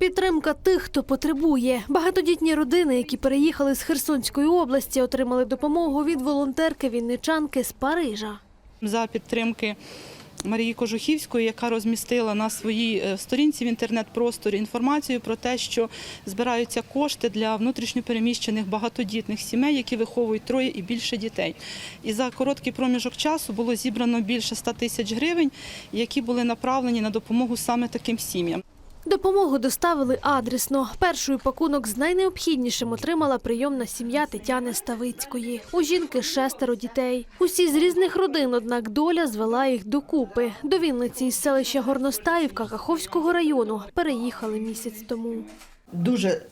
Підтримка тих, хто потребує. Багатодітні родини, які переїхали з Херсонської області, отримали допомогу від волонтерки вінничанки з Парижа. за підтримки Марії Кожухівської, яка розмістила на своїй е, сторінці в інтернет-просторі інформацію про те, що збираються кошти для внутрішньопереміщених багатодітних сімей, які виховують троє і більше дітей. І за короткий проміжок часу було зібрано більше 100 тисяч гривень, які були направлені на допомогу саме таким сім'ям. Допомогу доставили адресно. Перший пакунок з найнеобхіднішим отримала прийомна сім'я Тетяни Ставицької. У жінки шестеро дітей. Усі з різних родин, однак доля звела їх докупи. До Вінниці із селища Горностаївка Каховського району переїхали місяць тому. дуже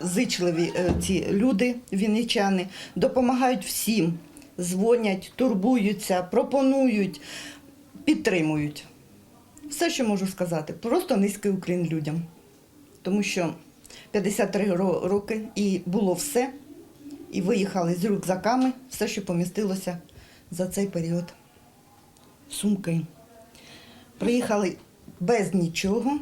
зичливі е, ці люди, вінничани, допомагають всім, дзвонять, турбуються, пропонують, підтримують. Все, що можу сказати, просто низький уклін людям. Тому що 53 роки і було все, і виїхали з рюкзаками, все, що помістилося за цей період. Сумки. Приїхали без нічого,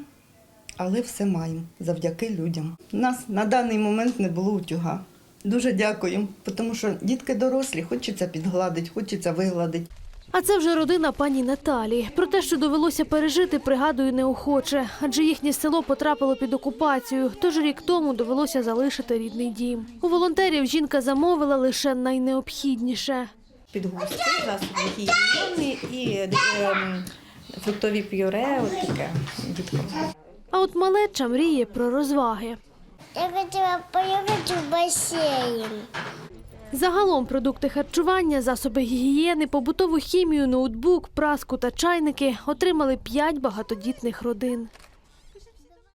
але все маємо завдяки людям. У нас на даний момент не було утюга. Дуже дякую, тому що дітки дорослі, хочеться підгладити, хочеться вигладити. А це вже родина пані Наталі. Про те, що довелося пережити, пригадую неохоче, адже їхнє село потрапило під окупацію. Тож рік тому довелося залишити рідний дім. У волонтерів жінка замовила лише найнеобхідніше. підгузки, засоби гігієни і ем, фруктові пюре, от таке діткам. А от малеча мріє про розваги. Я хотела поехать в бассейн. Загалом продукти харчування, засоби гігієни, побутову хімію, ноутбук, праску та чайники отримали п'ять багатодітних родин.